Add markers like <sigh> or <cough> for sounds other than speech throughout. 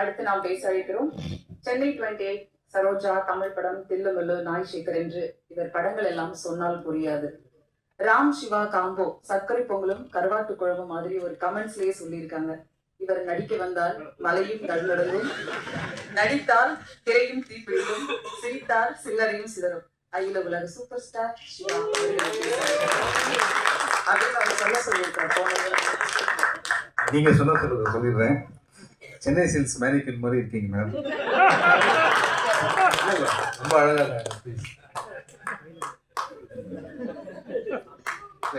அடுத்து நாம் பேச அழைக்கிறோம். சென்னை டுவெண்ட்டி எயிட் சரோஜா தமிழ் படம் தில்லுமுல்லு நாய் சேகர் என்று இவர் படங்கள் எல்லாம் சொன்னால் புரியாது. ராம் சிவா காம்போ சர்க்கரை பொங்கலும் கருவாட்டு குழம்பு மாதிரி ஒரு கமெண்ட்ஸ்லயே சொல்லியிருக்காங்க. இவர் நடிக்க வந்தால் மலையும் நடுநடுங்கும் நடித்தால் திரையும் தீப்பிடிக்கும் சிரித்தால் சில்லறையும் சிதறும். அகில உலக சூப்பர் ஸ்டார் சிவா அப்படின்னு அவர் சொல்ல சொல்லியிருக்கார். போன நீங்க சொன்ன சொல்லுங்க சொல்லிடுறேன். சென்னை சில்ஸ் மேனிக்கன் மாதிரி இருக்கீங்க மேம் ரொம்ப அழகாக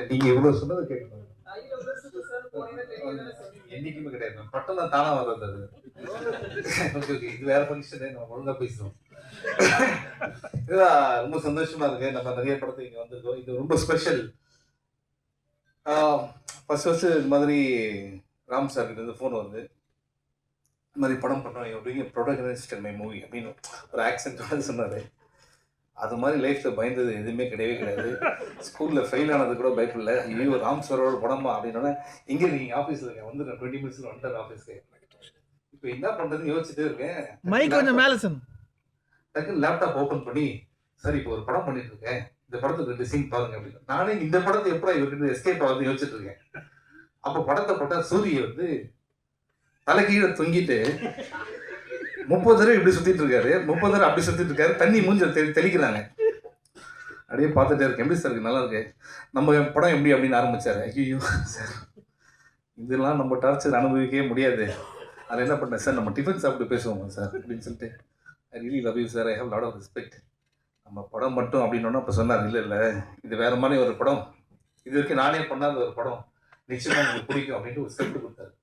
நீங்க இவ்வளவு சொன்னது கேட்கணும். என்னைக்குமே கிடையாது மேம் பட்டம் தான் தானா வர்றது அது. ஓகே ஓகே இது வேற ஃபங்க்ஷனு நம்ம ஒழுங்கா பேசுவோம். இதுதான் ரொம்ப சந்தோஷமா இருக்கு. நம்ம நிறைய படத்தை இங்க வந்திருக்கோம். இது ரொம்ப ஸ்பெஷல் ஃபர்ஸ்ட் ஃபர்ஸ்ட் இது மாதிரி ராம் சார் கிட்ட இருந்து ஃபோன் வந்து இந்த மாதிரி படம் பண்ணுறோம் எப்படிங்க ப்ரொடகனிஸ்ட் மை மூவி அப்படின்னு ஒரு ஆக்சென்ட் சொன்னார். அது மாதிரி லைஃப்பில் பயந்தது எதுவுமே கிடையவே கிடையாது. ஸ்கூலில் ஃபெயில் ஆனது கூட பயப்படல. ஐயோ ராம் சாரோட படமா அப்படின்னோடனே எங்கே நீங்கள் ஆஃபீஸில் இருக்கேன் வந்துடுறேன். டுவெண்ட்டி மினிட்ஸில் வந்துட்டார் ஆஃபீஸ்க்கு இப்போ என்ன பண்ணுறதுன்னு யோசிச்சுட்டே இருக்கேன். மைக் கொஞ்சம் மேல சொன்ன டக்குன்னு லேப்டாப் ஓப்பன் பண்ணி சரி இப்போ ஒரு படம் பண்ணிட்டு இருக்கேன். இந்த படத்துக்கு ரெண்டு சீன் பாருங்க. அப்படின்னு. நானே இந்த படத்தை எப்படா இவருக்கு எஸ்கேப் ஆகுது யோசிச்சுட்டு இருக்கேன். அப்போ படத்தை போட்டா சூரிய வந்து தலை கீழே தொங்கிட்டு முப்பது தடவை இப்படி சுத்திட்டு இருக்காரு. முப்பது தடவை அப்படி சுத்திட்டு இருக்காரு. தண்ணி மூஞ்ச தெளி தெளிக்கிறாங்க. அப்படியே பார்த்துட்டே இருக்கேன். எப்படி சார் இருக்கு? நல்லா இருக்கு. நம்ம படம் எப்படி அப்படின்னு ஆரம்பிச்சாரு. ஐயோ சார் இதெல்லாம் நம்ம டார்ச்சர் அனுபவிக்கவே முடியாது. அதில் என்ன பண்ணேன் சார் நம்ம டிஃபன் சாப்பிட்டு பேசுவோம் சார் அப்படின்னு சொல்லிட்டு I really love you sir I have lot of respect நம்ம படம் மட்டும் அப்படின்னோன்னா அப்போ சொன்னார். இல்லை இல்லை. இது வேறு மாதிரி ஒரு படம். இது வரைக்கும் நானே பண்ணாத ஒரு படம். நிச்சயமாக எனக்கு பிடிக்கும் அப்படின்ட்டு ஒரு ஸ்கிரிப்ட் கொடுத்தாரு.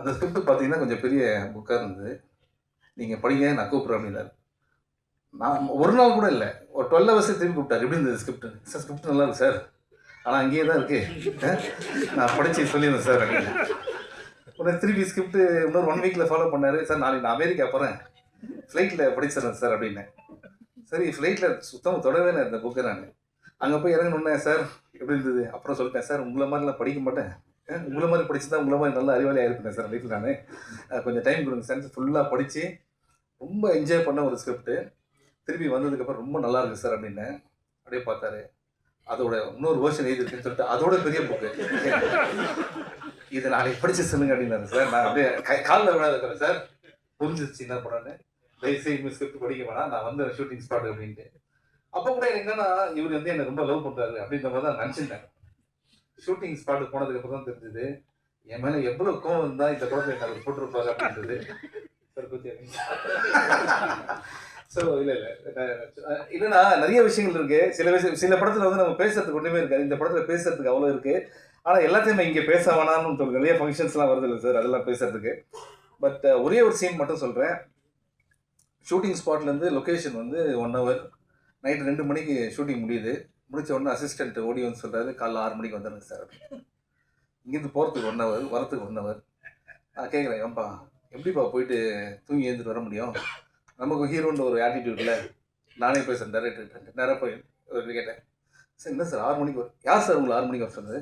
அந்த ஸ்கிரிப்ட் பார்த்தீங்கன்னா கொஞ்சம் பெரிய புக்காக இருந்தது. நீங்கள் படிங்க நான் கூப்பிட்றேன் அப்படின்னாரு. நான் ஒரு நாள் கூட இல்லை. ஒரு டுவெல் ஹவர்ஸே திரும்பி கூப்பிட்டாரு. எப்படி இருந்தது ஸ்கிரிப்ட் சார் ஸ்கிரிப்ட் நல்லா இருக்கு சார். ஆனால் அங்கேயே தான் இருக்குது நான் படித்து சொல்லியிருந்தேன் சார் அப்படின்னு. உடனே திருப்பி ஸ்கிரிப்ட் இன்னொரு ஒன் வீக்கில் ஃபாலோ பண்ணார். சார் நாளைக்கு நான் அமெரிக்கா போகிறேன் ஃப்ளைட்டில் படிச்சிடறேன் சார் அப்படின்னேன் சரி ஃப்ளைட்டில் சுத்தமாக தொடவே நான் இந்த புக்கை நான். அங்கே போய் இறங்கணுன்னே சார் எப்படி இருந்தது? அப்புறம் சொல்லிட்டேன் சார் உங்களை மாதிரிலாம் படிக்க மாட்டேன். உங்களை மாதிரி படிச்சு தான் உங்களை மாதிரி நல்ல அறிவாளியாக இருப்பேன் சார் லைஃப்பில் நான். கொஞ்சம் டைம் கொடுங்க சார். ஃபுல்லாக படித்து ரொம்ப என்ஜாய் பண்ண ஒரு ஸ்கிரிப்ட் திரும்பி வந்ததுக்கப்புறம் ரொம்ப நல்லா இருக்கு சார் அப்படின்னு அப்படியே பார்த்தாரு. அதோட இன்னொரு வேர்ஷன் எழுதிருக்குன்னு சொல்லிட்டு அதோட பெரிய புக்கு இதை நாளைக்கு படிச்சு சொல்லுங்க அப்படின்னாரு சார். நான் அப்படியே கை- காலில் விழாத இருக்கிறேன் சார். புரிஞ்சிருச்சு என்ன பண்ணேன்னு தயவுசெய்து ஸ்கிரிப்ட் படிக்க வேணாம். நான் வந்து ஷூட்டிங் ஸ்பாட் அப்படின்ட்டு. அப்போ கூட எனக்கு என்னன்னா இவர் வந்து என்னை ரொம்ப லவ் பண்ணுறாரு அப்படின்ற மாதிரி தான் நினச்சிருந்தேன். ஷூட்டிங் ஸ்பாட்டுக்கு போனதுக்கு அப்புறம் தான் தெரிஞ்சது என் மேல எவ்வளவு கோவம் இருந்தா இந்த படத்தை எனக்கு அவர் போட்டிருப்பாரு அப்படின்றது ஸோ இல்லை இல்லை இல்லைன்னா நிறைய விஷயங்கள் இருக்கு. சில விஷயம் சில படத்துல வந்து நம்ம பேசுறதுக்கு ஒன்றுமே இருக்காது. இந்த படத்துல பேசுறதுக்கு அவ்வளோ இருக்கு. ஆனால் எல்லாத்தையுமே இங்கே பேச வேணாம்னு சொல்லுங்க நிறைய ஃபங்க்ஷன்ஸ்லாம் வருது இல்லை சார் அதெல்லாம் பேசுறதுக்கு. பட் ஒரே ஒரு சீன் மட்டும் சொல்கிறேன் ஷூட்டிங் ஸ்பாட்லேருந்து லொக்கேஷன் வந்து ஒன் ஹவர் நைட் ரெண்டு மணிக்கு ஷூட்டிங் முடியுது. முடிச்ச உடனே அசிஸ்டன்ட் ஓடி வந்து சொல்றாரு காலைல ஆறு மணிக்கு வந்துடுங்க சார் இங்கேருந்து போகிறதுக்கு ஒன் ஹவர் வரத்துக்கு ஒன் ஹவர் நான் கேட்குறேன் ஏன்பா எப்படிப்பா போயிட்டு தூங்கி எழுந்துட்டு வர முடியும்? நமக்கு ஹீரோன்ற ஒரு ஆட்டிடியூட்ல நானே போய் சார் டேரக்டர் நேராக போய் கேட்டேன். சார் என்ன சார் ஆறு மணிக்கு வரும் யார் சார் உங்களை ஆறு மணிக்கு வர சொன்னது?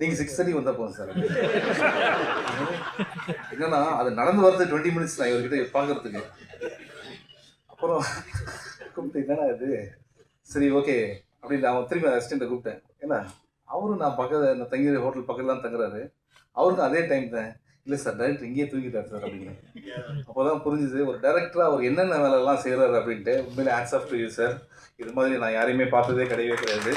நீங்கள் சிக்ஸ் தேர்ட்டி வந்தால் போதும் சார் என்னன்னா அது நடந்து வரது டுவெண்ட்டி மினிட்ஸ் நான் இவர்கிட்ட பார்க்கறதுக்கு அப்புறம் கூப்பிட்டு என்னன்னா இது? சரி ஓகே அப்படின்னு அவன் திரும்பி அசிஸ்டண்ட்டை கூப்பிட்டேன். ஏன்னா அவரும் நான் பக்கத்தில் நான் தங்கிற ஹோட்டல் பக்கத்தில் தான் தங்குறாரு. அவருக்கும் அதே டைம் தான். இல்லை சார் டைரக்டர் இங்கேயே தூங்கிட்டார் சார் அப்படின்னு. அப்போ தான் புரிஞ்சுது ஒரு டேரக்டராக அவர் என்னென்ன வேலைலாம் செய்கிறாரு அப்படின்ட்டு உண்மையிலே hands off to you sir இது மாதிரி நான் யாரையுமே பார்த்ததே கிடையவே கிடையாது.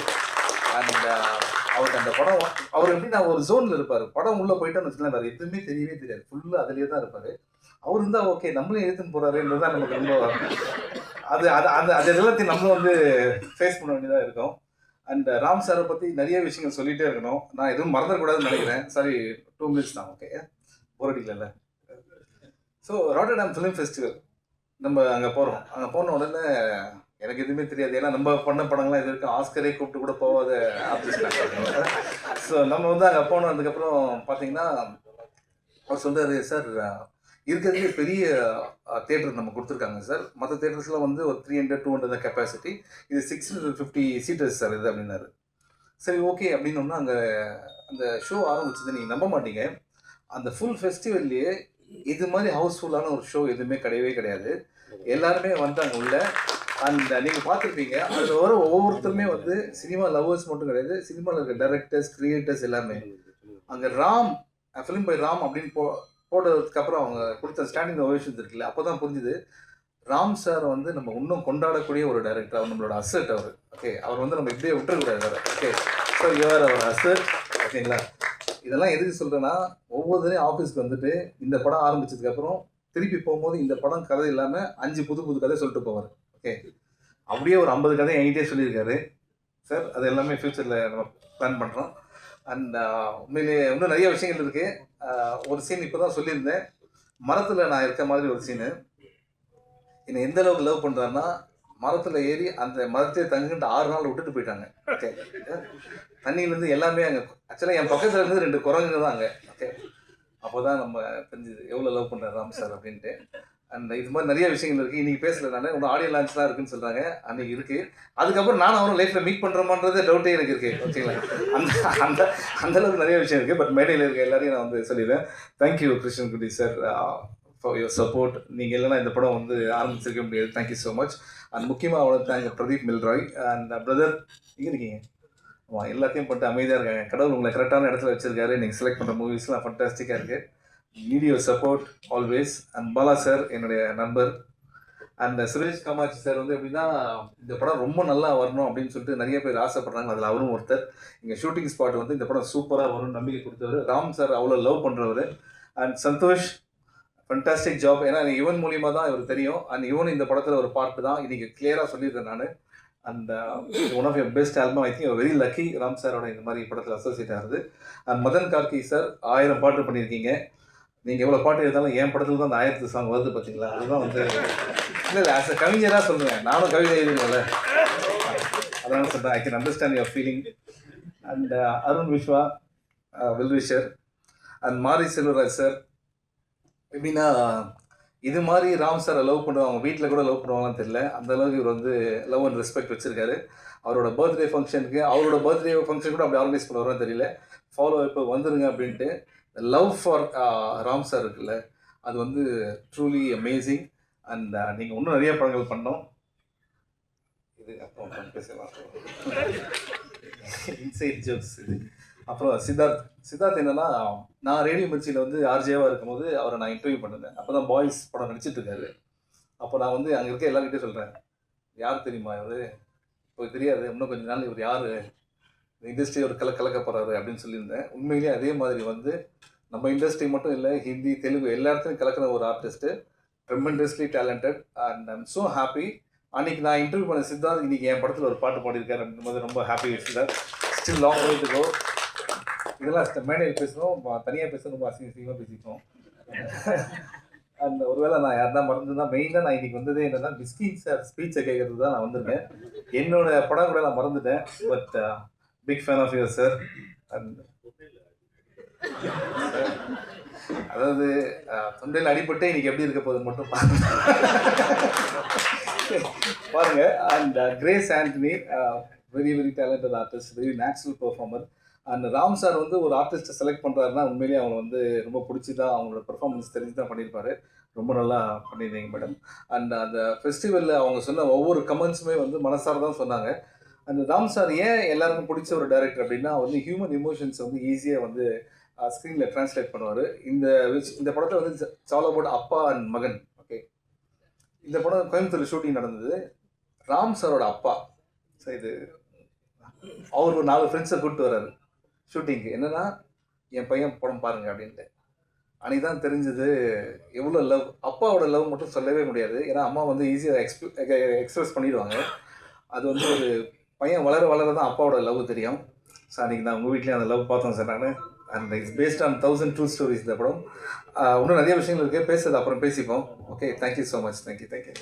அண்ட் uh, அவருக்கு அந்த படம் அவர் எப்படி நான் ஒரு ஜோனில் இருப்பார். படம் உள்ளே போயிட்டோன்னு வச்சுக்கலாம் வேறு எதுவுமே தெரியவே தெரியாது. ஃபுல்லாக அதுலேயே தான் இருப்பார். அவர் இருந்தால் ஓகே நம்மளும் எழுத்துன்னு போகிறாருன்றது தான் நமக்கு ரொம்ப அது அது அது அது எல்லாத்தையும் நம்மளும் வந்து ஃபேஸ் பண்ண வேண்டியதாக இருக்கும். அண்ட் ராம் சாரை பற்றி நிறைய விஷயங்கள் சொல்லிகிட்டே இருக்கணும். நான் எதுவும் மறந்துடக்கூடாதுன்னு நினைக்கிறேன். சாரி டூ மினிட்ஸ் தான் okay for so Rotterdam film festival நம்ம அங்கே போகிறோம் அங்கே போன உடனே எனக்கு எதுவுமே தெரியாது. ஏன்னா நம்ம பண்ண படங்கள்லாம் இது வரைக்கும் ஆஸ்கரே கூப்பிட்டு கூட போகாத ஆர்டிஸ்ட் ஸோ நம்ம வந்து அங்கே போனதுக்கப்புறம் பார்த்தீங்கன்னா அவர் சொல்கிறாரு சார் இருக்கிறதுலே பெரிய தேட்டர் நம்ம கொடுத்துருக்காங்க சார் மற்ற தேட்டர்ஸ்லாம் வந்து ஒரு three hundred two hundred capacity இது six hundred fifty seaters sir இது அப்படின்னாரு. சரி ஓகே அப்படின்னோம்னா அங்கே அந்த ஷோ ஆரம்பிச்சது நீங்கள் நம்ப மாட்டீங்க. அந்த ஃபுல் ஃபெஸ்டிவல்லையே இது மாதிரி ஹவுஸ்ஃபுல்லான ஒரு ஷோ எதுவுமே கிடையவே கிடையாது. எல்லாருமே வந்தாங்க உள்ள. அந்த நீங்க பார்த்துருப்பீங்க அதில் வர ஒவ்வொருத்தருமே வந்து சினிமா லவ்வர்ஸ் மட்டும் கிடையாது. சினிமாவில் இருக்க டேரக்டர்ஸ் கிரியேட்டர்ஸ் எல்லாமே. அங்கே ராம் ஃபிலிம் பை ராம் அப்படின்னு போ போட்டதுக்கப்புறம் அப்புறம் அவங்க கொடுத்த ஸ்டாண்டிங் ஓவேஷன் இருக்குல்ல அப்போ தான் புரிஞ்சுது. ராம் சார் வந்து நம்ம இன்னும் கொண்டாடக்கூடிய ஒரு டைரக்டர் அவர் நம்மளோட அசட் அவர். ஓகே அவர் வந்து நம்ம இப்படியே விட்டுறக்கூடாது okay so your our asset ஓகேங்களா இதெல்லாம் எதுக்கு சொல்கிறேன்னா ஒவ்வொருத்தரையும் ஆஃபீஸ்க்கு வந்துட்டு இந்த படம் ஆரம்பிச்சதுக்கப்புறம் திருப்பி போகும்போது இந்த படம் கதை இல்லாமல் அஞ்சு புது புது கதை சொல்லிட்டு போவார். ஓகே அப்படியே ஒரு ஐம்பது கதை என்கிட்டே சொல்லியிருக்காரு. சார் அது எல்லாமே ஃப்யூச்சரில் நம்ம பிளான் பண்ணுறோம் அண்ட் uh, உண்மையிலேயே இன்னும் நிறைய விஷயங்கள் இருக்குது uh, ஒரு சீன் இப்போ தான் சொல்லியிருந்தேன். மரத்தில் நான் இருக்க மாதிரி ஒரு சீனு என்னை எந்த அளவுக்கு லவ் பண்ணுறாருன்னா மரத்தில் ஏறி அந்த மரத்தையே தங்குன்ட்டு ஆறு நாள் விட்டுட்டு போயிட்டாங்க. ஓகே தண்ணியிலேருந்து எல்லாமே அங்கே ஆக்சுவலாக என் பக்கத்தில் இருந்து ரெண்டு குரங்குங்க தான் அங்கே. ஓகே அப்போ தான் நம்ம தெரிஞ்சுது எவ்வளோ லவ் பண்ணுறாரு ராம் சார் அப்படின்ட்டு. அண்ட் இது மாதிரி நிறைய விஷயங்கள் இருக்குது இன்றைக்கி பேசல நான். இன்னும் ஆடியோ லான்ச்லாம் இருக்குன்னு சொல்கிறாங்க அன்றைக்கி இருக்குது அதுக்கப்புறம் நானும் அவரும் லைஃப்பில் மீட் பண்ணுறோமான்றதே டவுட்டே எனக்கு இருக்குது ஓகேங்களா அந்த அந்த அந்த அளவுக்கு நிறைய விஷயம் இருக்குது பட் மேடையில் இருக்க எல்லாரையும் நான் வந்து சொல்லிடுறேன். தேங்க்யூ கிருஷ்ணன் குட்டி சார் ஃபார் யுவர் சப்போர்ட் நீங்கள் இல்லைன்னா இந்த படம் வந்து ஆரம்பிச்சிருக்க முடியாது. தேங்க்யூ ஸோ மச் அண்ட் முக்கியமாக அவ்வளோ thank Pradeep Milroy. And brother இங்கே இருக்கீங்க? ஆமாம் எல்லாத்தையும் பண்ணிட்டு அமைதியாக இருக்காங்க. கடவுள் உங்களை கரெக்டான இடத்துல வச்சிருக்காரு. நீங்கள் செலக்ட் பண்ணுற மூவிஸ்லாம் ஃபண்டாஸ்டிக்காக இருக்குது நீடியோ support always and Bala sir என்னுடைய நண்பர். அண்ட் சுரேஷ் காமாட்சி சார் வந்து எப்படின்னா இந்த படம் ரொம்ப நல்லா வரணும் அப்படின்னு சொல்லிட்டு நிறைய பேர் ஆசைப்படுறாங்க. அதில் அவரும் ஒருத்தர். இங்கே ஷூட்டிங் ஸ்பாட் வந்து இந்த படம் சூப்பராக வரும்னு நம்பிக்கை கொடுத்தவர். ராம் சார் அவ்வளோ லவ் பண்ணுறவர் அண்ட் சந்தோஷ் ஃபண்டாஸ்டிக் ஜாப் ஏன்னா இவன் மூலியமாக தான் இவர் தெரியும். அண்ட் இவன் இந்த படத்தில் ஒரு பார்ட்டு தான். இன்றைக்கி கிளியராக சொல்லியிருக்கேன் நான். அந்த one of your best album I think very lucky Ram சாரோட இந்த மாதிரி படத்தில் அசோசியேட் ஆகுது அண்ட் மதன் கார்கி சார் ஆயிரம் பாட்டு பண்ணியிருக்கீங்க. நீங்கள் எவ்வளோ பாட்டு எழுதாலும் என் படத்தில் தான் அந்த ஆயிரத்து சாங் வருது பார்த்தீங்களா அதுதான் வந்து இல்லை இல்லை ஆஸ் அ கவிஞராக சொல்லுவேன். நானும் கவிதை எழுதுங்கள அதனால சொல்கிறேன் I can understand your feeling and Arun Viswa well wisher and Mari Selvaraj sir எப்படின்னா இது மாதிரி ராம் சாரை லவ் பண்ணுவாங்க வீட்டில் கூட லவ் பண்ணுவாங்கன்னு தெரியல. அந்த அளவுக்கு இவர் வந்து லவ் அண்ட் ரெஸ்பெக்ட் வச்சிருக்காரு. அவரோட பர்த்டே ஃபங்க்ஷனுக்கு அவரோட பர்த்டே ஃபங்க்ஷன் கூட அப்படி ஆர்கனைஸ் பண்ணுவாருன்னு தெரியல. ஃபாலோ இப்போ வந்துருங்க அப்படின்ட்டு. லவ் ஃபார் ராம் சார் இருக்குல்ல அது வந்து ட்ரூலி அமேசிங் அண்ட் நீங்கள் இன்னும் நிறைய படங்கள் பண்ணோம். இது அப்புறம் பேசலாம். இன்சைட் ஜோக்ஸ் இது. அப்புறம் சித்தார்த் சித்தார்த் என்னன்னா நான் ரேடியோ மிர்ச்சியில் வந்து ஆர்ஜேவாக இருக்கும்போது அவரை நான் இன்டர்வியூ பண்ணிருந்தேன். அப்போ தான் பாய்ஸ் படம் நடிச்சிட்டு இருக்காரு. அப்போ நான் வந்து அங்கே இருக்க எல்லாருக்கிட்டே சொல்கிறேன் யார் தெரியுமா இவர்? இப்போ தெரியாது. இன்னும் கொஞ்ச நாள் இவர் யார்? இண்டஸ்ட்ரி ஒரு கல கலக்க போகிறாரு அப்படின்னு சொல்லியிருந்தேன். உண்மையிலேயே அதே மாதிரி வந்து நம்ம இண்டஸ்ட்ரி மட்டும் இல்லை ஹிந்தி தெலுங்கு எல்லா இடத்துலையும் கலக்கிற ஒரு artist tremendously talented and I'm so happy அன்னைக்கு நான் இன்டர்வியூ பண்ண சித்தார்த் இன்னைக்கு என் படத்தில் ஒரு பாட்டு பாடியிருக்காரு அப்படின்றது ரொம்ப happy Siddharth. Still long way இதெல்லாம் மேடையில் பேசணும் தனியாக பேச ரொம்ப அசிங்க அசிங்கமாக பேசிப்போம் அந்த ஒருவேளை நான் யாருன்னா மறந்துதான் மெயினாக நான் இன்னைக்கு வந்ததே என்னன்னா பிஸ்கின் சார் ஸ்பீச்சை கேட்கறது தான் நான் வந்திருக்கேன். என்னோட படம் கூட நான் மறந்துட்டேன் but big fan of your sir and அதாவது தொண்டையில் அடிபட்டு இன்னைக்கு எப்படி இருக்க போது மட்டும் பாருங்க. பாருங்க. And Grace Antony very very talented artist very natural performer and Ram sir வந்து ஒரு ஆர்டிஸ்ட்டை செலக்ட் பண்ணுறாருன்னா உண்மையிலேயே அவங்க வந்து ரொம்ப பிடிச்சி தான் அவங்களோட பெர்ஃபார்மன்ஸ் தெரிஞ்சு தான் பண்ணியிருப்பாரு. ரொம்ப நல்லா பண்ணியிருந்தீங்க மேடம் அண்ட் அந்த ஃபெஸ்டிவலில் அவங்க சொன்ன ஒவ்வொரு கமெண்ட்ஸுமே வந்து மனசார தான் சொன்னாங்க. அந்த ராம் சார் ஏன் எல்லாருக்கும் பிடிச்ச ஒரு டைரக்டர் அப்படின்னா வந்து ஹியூமன் எமோஷன்ஸ் வந்து ஈஸியாக வந்து ஸ்க்ரீனில் ட்ரான்ஸ்லேட் பண்ணுவார். இந்த இந்த படத்தில் வந்து சால் அபவுட் அப்பா அண்ட் மகன் ஓகே இந்த படம் கோயம்புத்தூர் ஷூட்டிங் நடந்தது. ராம் சாரோட அப்பா சார் இது அவர் ஒரு நாலு ஃப்ரெண்ட்ஸை கூப்பிட்டு வர்றாரு ஷூட்டிங்க்கு என்னன்னா என் பையன் படம் பாருங்க அப்படின்ட்டு. அன்னைக்கு தான் தெரிஞ்சது எவ்வளோ லவ் அப்பாவோட லவ் மட்டும் சொல்லவே முடியாது. ஏன்னா அம்மா வந்து ஈஸியாக எக்ஸ்பி எக்ஸ்பிரஸ் பண்ணிடுவாங்க. அது வந்து ஒரு பையன் வளர வளர தான் அப்பாவோட லவ் தெரியும். ஸோ அன்றைக்கி நான் உங்கள் வீட்லேயும் அந்த லவ் பார்த்தோம் சார் நான். And it's based on thousand true stories இந்த படம். இன்னும் நிறைய விஷயங்கள் இருக்குது பேசுறது அப்புறம் பேசிப்போம். Okay thank you so much thank you thank you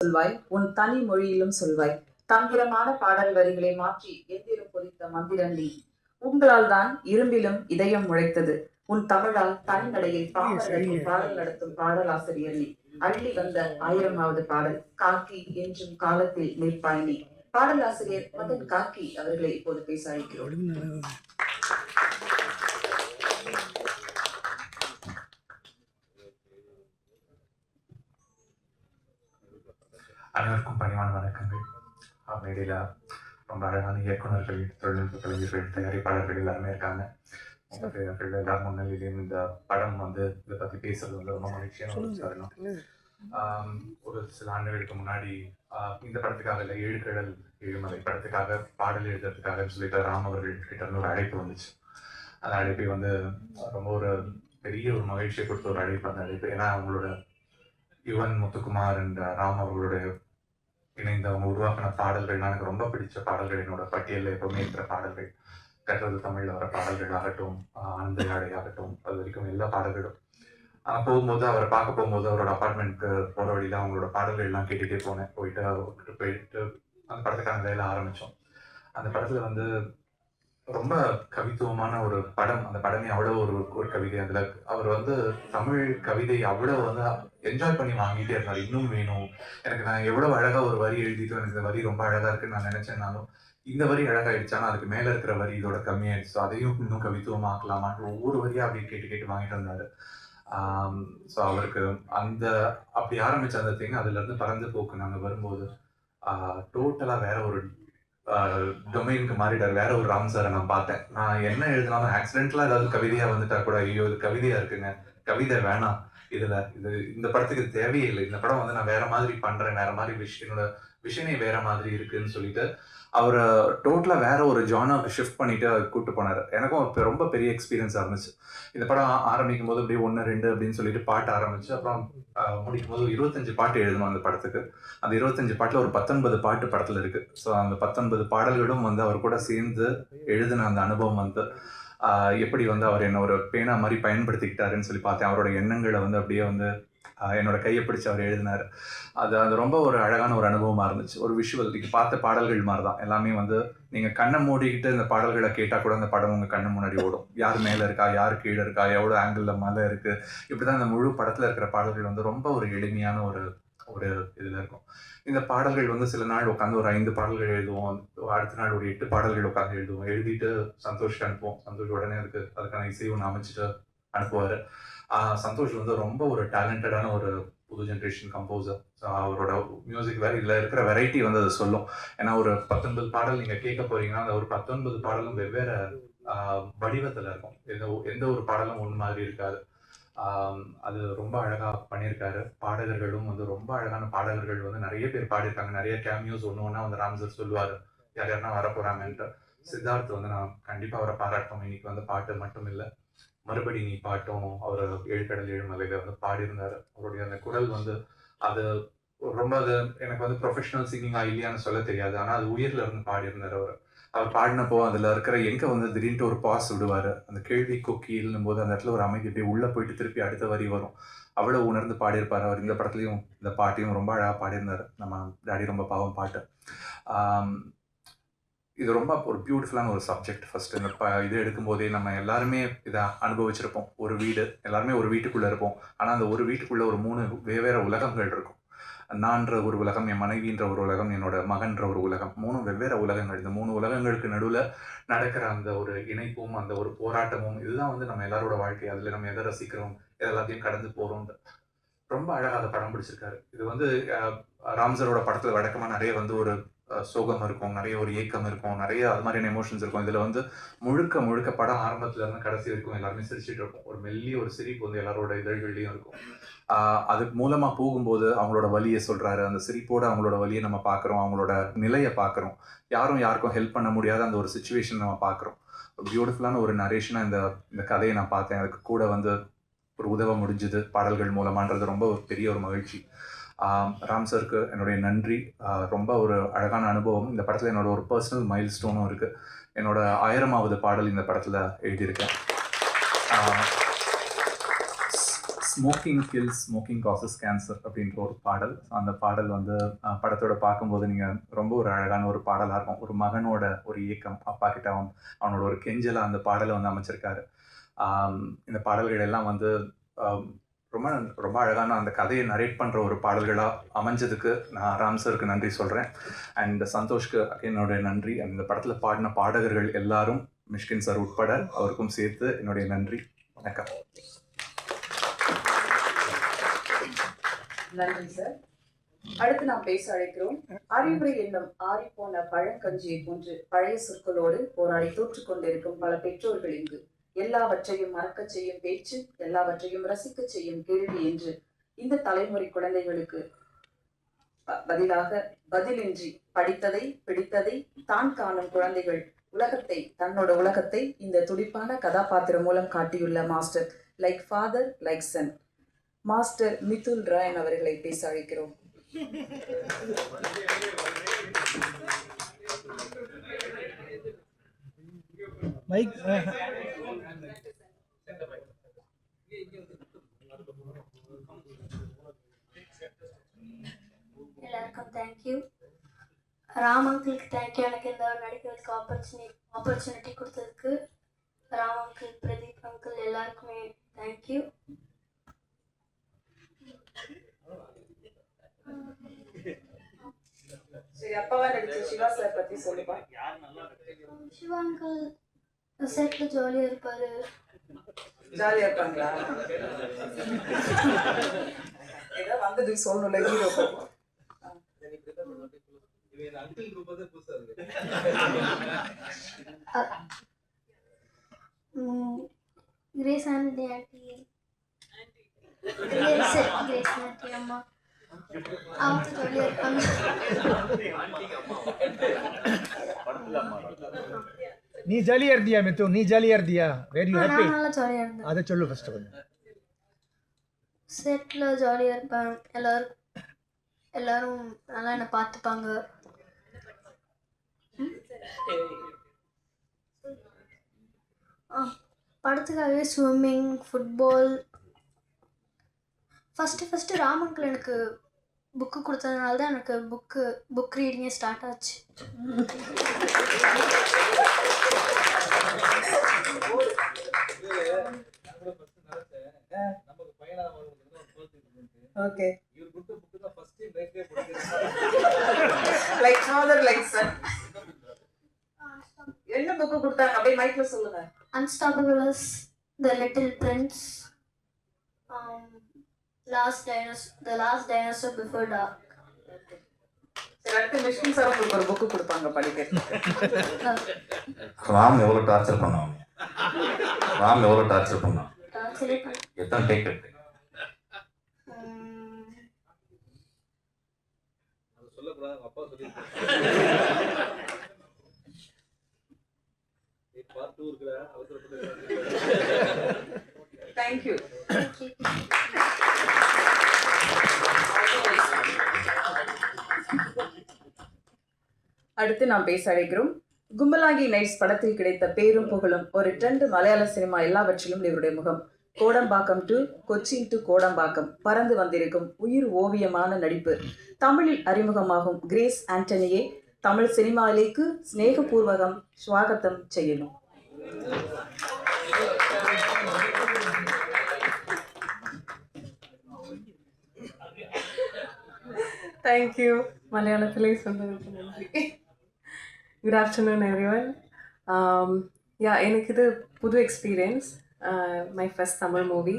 சொல்வாய் உன் தனி மொழியிலும் சொல்வாய் தந்திரமான பாடல் வரிகளை மாற்றி எந்திரம் பொறித்த மந்திரன் நீ. உங்களால் தான் இரும்பிலும் இதயம் முளைத்தது. உன் தமிழால் தனிநடையை பாடல் பாடல் நடத்தும் பாடலாசிரியர் நீ. அள்ளி வந்த ஆயிரமாவது பாடல் காக்கி என்றும் காலத்தில் நிற்பாய் நீ. பாடலாசிரியர் மதன் காக்கி அவர்களை இப்போது பேச அழைக்கிறோம். அனைவருக்கும் பணிவான வணக்கங்கள். மேடையில ரொம்ப அழகான இயக்குனர்கள் தொழில்நுட்ப கலைஞர்கள் தயாரிப்பாளர்கள் எல்லாருமே இருக்காங்க. எல்லாரும் முன்னிலையிலும் இந்த படம் வந்து இதை பத்தி பேசுறது வந்து ரொம்ப மகிழ்ச்சியான ஒரு ஒரு சில ஆண்டுகளுக்கு முன்னாடி இந்த படத்துக்காக இல்லை ஏழு கடல் ஏழுமலை படத்துக்காக பாடல் எழுதுறதுக்காக சொல்லிட்டு ராம் அவர்கள் கிட்ட இருந்து ஒரு அழைப்பு வந்துச்சு. அந்த அழைப்பை வந்து ரொம்ப ஒரு பெரிய ஒரு மகிழ்ச்சியை கொடுத்த ஒரு அழைப்பு அந்த அழைப்பு. ஏன்னா அவங்களோட யுவன் முத்துக்குமார் என்ற ராம் அவர்களுடைய இணைந்து அவங்க உருவாக்கின பாடல்கள் எனக்கு ரொம்ப பிடிச்ச பாடல்கள் என்னோட பட்டியலில் எப்பவுமே இருக்கிற பாடல்கள். கற்றது தமிழில் வர பாடல்கள் ஆகட்டும் ஆனந்த யாழை ஆகட்டும் அது வரைக்கும் எல்லா பாடல்களும். போகும்போது அவரை பார்க்க போகும்போது அவரோட அப்பார்ட்மெண்ட்க்கு போகிற வழியில் அவங்களோட பாடல்கள் எல்லாம் போனேன். போயிட்டு அவர்கிட்ட போயிட்டு அந்த படத்துக்கான வேலை ஆரம்பித்தோம் அந்த படத்தில் வந்து ரொம்ப கவித்துவமான ஒரு படம் அந்த படமே அவ்வளோ ஒரு ஒரு கவிதை அதில். அவர் வந்து தமிழ் கவிதை அவ்வளோ வந்து என்ஜாய் பண்ணி வாங்கிட்டே இருந்தார். இன்னும் வேணும். எனக்கு நான் எவ்வளோ அழகாக ஒரு வரி எழுதிட்டு எனக்கு இந்த வரி ரொம்ப அழகாக இருக்குன்னு நான் நினச்சேன்னாலும் இந்த வரி அழகாயிடுச்சானா அதுக்கு மேலே இருக்கிற வரி இதோட கம்மியாயிடுச்சு. அதையும் இன்னும் கவித்துவமாக்கலாமான்னு ஒவ்வொரு வரியாக அப்படியே கேட்டு கேட்டு வாங்கிட்டு வந்தாரு. ஸோ அவருக்கு அந்த அப்படி ஆரம்பிச்ச அந்த திங் அதுலேருந்து பறந்து போக்கு. நாங்கள் வரும்போது டோட்டலாக வேற ஒரு டொமைனுக்கு மாறிட்டார். வேற ஒரு ராம் சாரை நான் பார்த்தேன். நான் என்ன எழுதினாலும் ஆக்சிடென்டலா ஏதாவது கவிதையாக வந்துட்டா கூட ஐயோ இது கவிதையாக இருக்குங்க. கவிதை வேணாம். இதில் இது இந்த படத்துக்கு தேவையே இல்லை. இந்த படம் வந்து நான் வேற மாதிரி பண்ணுறேன் வேற மாதிரி விஷ் என்னோட விஷனே வேற மாதிரி இருக்குன்னு சொல்லிட்டு அவரை டோட்டலாக வேற ஒரு ஜானாக்கு ஷிஃப்ட் பண்ணிட்டு கூட்டு போனார். எனக்கும் இப்போ ரொம்ப பெரிய எக்ஸ்பீரியன்ஸாக இருந்துச்சு. இந்த படம் ஆரம்பிக்கும் போது அப்படியே ஒன்று ரெண்டு அப்படின்னு சொல்லிட்டு பாட்டு ஆரம்பிச்சு அப்புறம் முடிக்கும் போது இருபத்தஞ்சு பாட்டு எழுதணும் அந்த படத்துக்கு. அந்த இருபத்தஞ்சு பாட்டில் ஒரு பத்தொன்பது பாட்டு படத்தில் இருக்குது ஸோ அந்த பத்தொன்பது பாடல்களும் வந்து அவர் கூட சேர்ந்து எழுதின அந்த அனுபவம் வந்து எப்படி வந்து அவர் என்ன ஒரு பேனா மாதிரி பயன்படுத்திக்கிட்டாருன்னு சொல்லி பார்த்தேன். அவரோட எண்ணங்களை வந்து அப்படியே வந்து என்னோட கையை பிடிச்சி அவர் எழுதினார். அது அது ரொம்ப ஒரு அழகான ஒரு அனுபவமாக இருந்துச்சு. ஒரு விஷுவல் நீங்கள் பார்த்த பாடல்கள் மாதிரி தான் எல்லாமே வந்து நீங்கள் கண்ணை மூடிக்கிட்டு இந்த பாடல்களை கேட்டால் கூட அந்த படம் உங்கள் கண்ணு முன்னாடி ஓடும். யார் மேலே இருக்கா? யார் கீழே இருக்கா? எவ்வளோ ஆங்கிளில் மலை இருக்குது இப்படி தான் இந்த முழு படத்தில் இருக்கிற பாடல்கள் வந்து ரொம்ப ஒரு எளிமையான ஒரு ஒரு இதில் இருக்கும். இந்த பாடல்கள் வந்து சில நாள் உட்காந்து ஒரு ஐந்து பாடல்கள் எழுதுவோம். அடுத்த நாள் ஒரு எட்டு பாடல்கள் உட்காந்து எழுதுவோம். எழுதிட்டு சந்தோஷம் அனுப்புவோம். சந்தோஷ் உடனே அதுக்கு அதுக்கான இசை ஒன்று அமைச்சிட்டு அனுப்புவார். சந்தோஷ் வந்து ரொம்ப ஒரு டேலண்டடான ஒரு புது ஜென்ரேஷன் கம்போசர் அவரோட மியூசிக் வேற இதில் இருக்கிற வெரைட்டி வந்து அதை சொல்லும். ஏன்னா ஒரு பத்தொன்பது பாடல் நீங்கள் கேட்க போறீங்கன்னா அந்த ஒரு பத்தொன்பது பாடலும் வெவ்வேறு வடிவத்தில் இருக்கும். எந்த எந்த ஒரு பாடலும் ஒன்று மாதிரி இருக்காது. அது ரொம்ப அழகாக பண்ணியிருக்காரு. பாடகர்களும் வந்து ரொம்ப அழகான பாடகர்கள் வந்து நிறைய பேர் பாடியிருக்காங்க. நிறைய கேமியூஸ் ஒன்று ஒன்றா வந்து ராம்சர் சொல்லுவார். யார் யாருன்னா வரப்போகிறாங்கன்ட்டு போறாங்கன்ட்டு சித்தார்த் வந்து நான் கண்டிப்பாக அவரை பாராட்டணும். இன்னைக்கு வந்து பாட்டு மட்டும் இல்லை. மறுபடி நீ பாட்டும் அவர் ஏழுக்கடல் ஏழுமலையில வந்து பாடியிருந்தார். அவருடைய அந்த குரல் வந்து அது ரொம்ப அது எனக்கு வந்து ப்ரொஃபஷனல் சிங்கிங்கா இல்லையான்னு சொல்ல தெரியாது. ஆனால் அது உயிரில் இருந்து பாடியிருந்தார் அவர். அவர் பாடினப்போ அதில் இருக்கிற எங்கே வந்து திடீர்னு ஒரு பாஸ் விடுவார். அந்த கேள்வி கொக்கியில்னும் போது அந்த இடத்துல ஒரு அமைதி அப்படியே உள்ளே போயிட்டு திருப்பி அடுத்த வரி வரும். அவ்வளோ உணர்ந்து பாடியிருப்பார் அவர். இந்த படத்துலையும் இந்த பாட்டையும் ரொம்ப அழகாக பாடியிருந்தார். நம்ம டாடி ரொம்ப பாவம் பாட்டு. இது ரொம்ப ஒரு பியூட்டிஃபுல்லான ஒரு சப்ஜெக்ட் ஃபர்ஸ்ட் இந்த ப இது எடுக்கும்போதே நம்ம எல்லாருமே இதை அனுபவிச்சிருப்போம். ஒரு வீடு எல்லாருமே ஒரு வீட்டுக்குள்ளே இருப்போம். ஆனால் அந்த ஒரு வீட்டுக்குள்ளே ஒரு மூணு வெவ்வேறு உலகங்கள் இருக்கும். நான்ற ஒரு உலகம் என் மனைவின்ற ஒரு உலகம் என்னோட மகன்ற ஒரு உலகம் மூணு வெவ்வேறு உலகங்கள். இந்த மூணு உலகங்களுக்கு நடுவில் நடக்கிற அந்த ஒரு இணைப்பும் அந்த ஒரு போராட்டமும் இதுதான் வந்து நம்ம எல்லாரோட வாழ்க்கை. அதில் நம்ம எதை ரசிக்கிறோம் எல்லாத்தையும் கடந்து போகிறோம் ரொம்ப அழகாக அதை படம் பிடிச்சிருக்காரு. இது வந்து ராம்சரோட படத்தில் வழக்கமாக நிறைய வந்து ஒரு சோகம் இருக்கும் நிறைய ஒரு ஏக்கம் இருக்கும் நிறைய அது மாதிரியான எமோஷன்ஸ் இருக்கும். இதில் வந்து முழுக்க முழுக்க படம் ஆரம்பத்துல இருந்து கடைசி வரைக்கும் எல்லாருமே சிரிச்சுட்டு இருக்கும் ஒரு மெல்லிய ஒரு சிரிப்பு வந்து எல்லாரோட இதழ்கள்லையும் இருக்கும். அதுக்கு மூலமா போகும்போது அவங்களோட வழியை சொல்றாரு. அந்த சிரிப்போட அவங்களோட வழியை நம்ம பார்க்குறோம். அவங்களோட நிலையை பார்க்குறோம். யாரும் யாருக்கும் ஹெல்ப் பண்ண முடியாத அந்த ஒரு சுச்சுவேஷன் நம்ம பார்க்குறோம். பியூட்டிஃபுல்லான ஒரு நரேஷனாக இந்த இந்த கதையை நான் பார்த்தேன். அதுக்கு கூட வந்து ஒரு உதவ முடிஞ்சுது. பாடல்கள் மூலமான்றது ரொம்ப ஒரு பெரிய ஒரு மகிழ்ச்சி. ராம் சருக்கு என்னுடைய நன்றி. ரொம்ப ஒரு அழகான அனுபவம். இந்த படத்தில் என்னோட ஒரு பர்சனல் மைல் ஸ்டோனும் இருக்குது என்னோட ஆயிரமாவது பாடல் இந்த படத்தில் எழுதியிருக்கேன். Smoking kills smoking causes cancer அப்படின்ற ஒரு பாடல். அந்த பாடல் வந்து படத்தோட பார்க்கும்போது நீங்கள் ரொம்ப ஒரு அழகான ஒரு பாடலாக இருக்கும். ஒரு மகனோட ஒரு இயக்கம் அப்பா கிட்ட அவன் அவனோட ஒரு கெஞ்சலாக அந்த பாடலை வந்து அமைச்சிருக்காரு. இந்த பாடல்கள் எல்லாம் வந்து ரொம்ப ரொம்ப அழகான அந்த கதையை நரேட் பண்ணுற ஒரு பாடல்களாக அமைஞ்சதுக்கு நான் ராம் சருக்கு நன்றி சொல்கிறேன் அண்ட் சந்தோஷ்க்கு என்னுடைய நன்றி. அண்ட் இந்த படத்தில் பாடின பாடகர்கள் எல்லாரும் மிஷ்கின் சார் உட்பட அவருக்கும் சேர்த்து என்னுடைய நன்றி. வணக்கம். நன்றி சார் அடுத்து நாம் பேச அழைக்கிறோம். அறிவுரை என்னும் ஆறிப்போன பழங்கஞ்சியை போன்று பழைய சொற்களோடு போராடி தோற்றுக் கொண்டிருக்கும் பல பெற்றோர்கள் இங்கு. எல்லாவற்றையும் மறக்கச் செய்யும் பேச்சு எல்லாவற்றையும் ரசிக்கச் செய்யும் கேள்வி என்று இந்த தலைமுறை குழந்தைகளுக்கு ப- பதிலாக பதிலின்றி படித்ததை பிடித்ததை தான் காணும் குழந்தைகள் உலகத்தை தன்னோட உலகத்தை இந்த துடிப்பான கதாபாத்திரம் மூலம் காட்டியுள்ள master like father like son master Mithul Rayan அவர்களை பேச அழைக்கிறோம். <laughs> மைக் எல்லாருக்கும் தேங்க்யூ ராம் அங்கிளுக்கு தேங்க்யூ எனக்கு இந்த நடிக்கிறதுக்கு ஆப்பர்ச்சுனிட்டி ஆப்பர்ச்சுனிட்டி கொடுத்ததுக்கு ராம் அங்கிள் பிரதீப் அங்கிள் எல்லாருக்குமே தேங்க்யூ சரி அப்பாவா நடிச்ச சிவா சார் பத்தி சொல்லுப்பா சிவா அங்கிள் செட்டில் ஜாலியாக இருப்பார். ஜாலியா இருப்பாங்களா? ஏதோ வந்ததுக்கு சொல்லணும்ல hero Grace aunty aunty Grace Grace aunty அம்மா அவங்க ஜாலியாக இருப்பாங்க நீ ஜாலியா இருந்தியா மித்து? நீ ஜாலியா இருந்தியா வெரி ஆ, ஹாப்பி நான் நல்லா ஜாலியாக இருந்தேன் அதை சொல்லு ஃபர்ஸ்ட் கொஞ்சம். செட்டில் ஜாலியாக இருப்பேன். எல்லாரும் எல்லாரும் நல்லா என்னை பார்த்துப்பாங்க. ம்? ஆ படத்துக்காகவே ஸ்விம்மிங் ஃபுட்பால் ஃபஸ்ட்டு ஃபஸ்ட்டு ராமங்கில் எனக்கு புக்கு கொடுத்ததுனால தான் எனக்கு புக்கு புக் ரீடிங்கே ஸ்டார்ட் ஆச்சு. Okay like father like son என்ன புக்கு கொடுத்தாங்க? அப்படியே மைக்ல சொல்லுங்க. Unstoppables, The Little Prince, um, Last Dinosaur, The Last Dinosaur Before Dark. ஒரு புக்கு கொடுப்பாங்க படிக்கிறதுக்கு. ராம் எவ்வளோ டார்ச்சர் பண்ணான் ராம் எவ்வளோ டார்ச்சர் பண்ணான். எத்தனை டேக் எடுத்து தேங்க்யூ அடுத்து நாம் பேச அழைக்கிறோம். கும்பலாகி நைட்ஸ் படத்தில் கிடைத்த பேரும் புகழும் ஒரு ட்ரெண்ட் மலையாள சினிமா எல்லாவற்றிலும் இவருடைய முகம். கோடம்பாக்கம் டு கொச்சின் டு கோடம்பாக்கம் பறந்து வந்திருக்கும் உயிர் ஓவியமான நடிப்பு. தமிழில் அறிமுகமாகும் கிரேஸ் ஆண்டனியை தமிழ் சினிமாவிலேக்கு சிநேகபூர்வகம் சுவாகத்தம் செய்யணும் தேங்க்யூ மலையாளத்திலே சொன்னதற்கு நன்றி. Good afternoon everyone yeah எனக்கு இது புது experience my first Tamil movie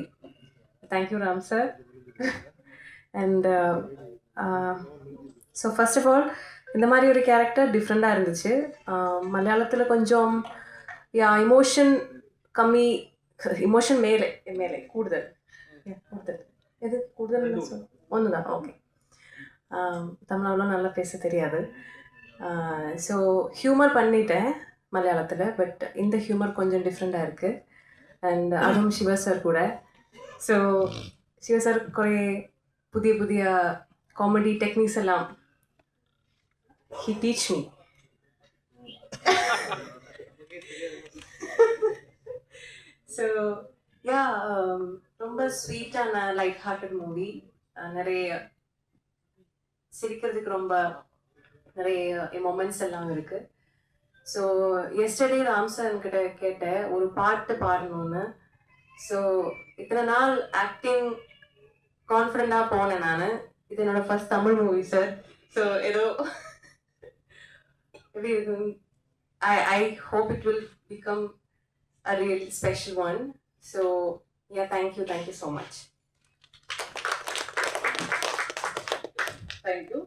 thank you Ram sir and so first of all இந்த மாதிரி ஒரு கேரக்டர் டிஃப்ரெண்ட்டாக இருந்துச்சு. Um, மலையாளத்தில் கொஞ்சம் யா இமோஷன் கம்மி இமோஷன் மேலே மேலே கூடுதல். கூடுதல். எது? கூடுதல் ஒன்று தான் ஓகே um, தமிழ் அவ்வளோ நல்லா பேச தெரியாது. ஸோ ஹியூமர் பண்ணிட்டேன் மலையாளத்தில் பட் இந்த ஹியூமர் கொஞ்சம் டிஃப்ரெண்ட்டாக இருக்குது அண்ட் அதுவும் சிவா சார் கூட. ஸோ சிவா சார் குறைய புதிய புதிய காமெடி டெக்னிக்ஸ் எல்லாம் he teach me so yeah ரொம்ப ஸ்வீட்டான லைட் ஹார்ட்டட் மூவி நிறைய சிரிக்கிறதுக்கு ரொம்ப நிறைய மொமெண்ட்ஸ் எல்லாம் இருக்கு. ஸோ எஸ்டர்டே ராம் சார் கிட்ட கேட்டேன் ஒரு பாட்டு பாடணும்னு. ஸோ இத்தனை நாள் ஆக்டிங் கான்ஃபிடண்டாக போனேன் நான். இது என்னோட first Tamil movie sir so ஏதோ <laughs> எப்படி இருக்கும்? I I hope it will become a real special one so yeah thank you thank you so much thank you